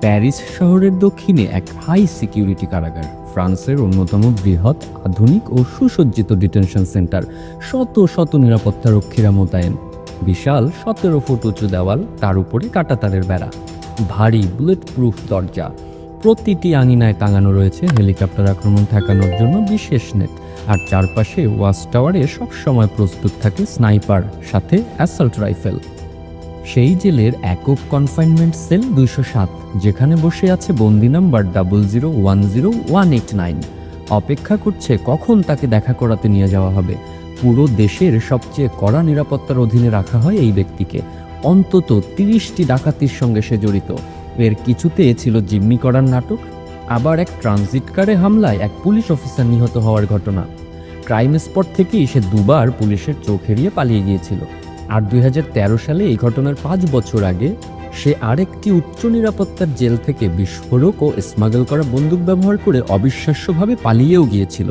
Paris শহরের দক্ষিণে এক হাই সিকিউরিটি কারাগার, ফ্রান্সের অন্যতম বৃহৎ, আধুনিক ও সুসজ্জিত ডিটেনশন সেন্টার, শত শত নিরাপত্তা রক্ষীরা মোতায়েন। বিশাল সতেরো ফুট উঁচু দেওয়াল, তার উপরে কাটাতারের বেড়া। ভারী বুলেট প্রুফ দরজা। প্রতিটি আঙিনায় টাঙানো রয়েছে হেলিকপ্টার আক্রমণ ঠেকানোর জন্য বিশেষ নেট। আর চারপাশে ওয়াচ টাওয়ারে সবসময় প্রস্তুত থাকে স্নাইপার, সাথে অ্যাসাল্ট রাইফেল। সেই জেলের একক কনফাইনমেন্ট সেল দুইশো সাত, যেখানে বসে আছে বন্দি number double zero one zero one eight nine অপেক্ষা করছে কখন তাকে দেখা করাতে নিয়ে যাওয়া হবে। পুরো দেশের সবচেয়ে কড়া নিরাপত্তার অধীনে রাখা হয় এই ব্যক্তিকে। অন্তত তিরিশটি ডাকাতির সঙ্গে সে জড়িত। এর কিছুতে ছিল জিম্মি করার নাটক, আবার এক ট্রানজিট কারে হামলায় এক পুলিশ অফিসার নিহত হওয়ার ঘটনা। ক্রাইম স্পট থেকেই সে দুবার পুলিশের চোখ এড়িয়ে পালিয়ে গিয়েছিল। আর দুই হাজার তেরো সালে এই ঘটনার পাঁচ বছর আগে সে আরেকটি উচ্চ নিরাপত্তার জেল থেকে বিস্ফোরক ও স্মাগল করা বন্দুক ব্যবহার করে অবিশ্বাস্যভাবে পালিয়েও গিয়েছিল।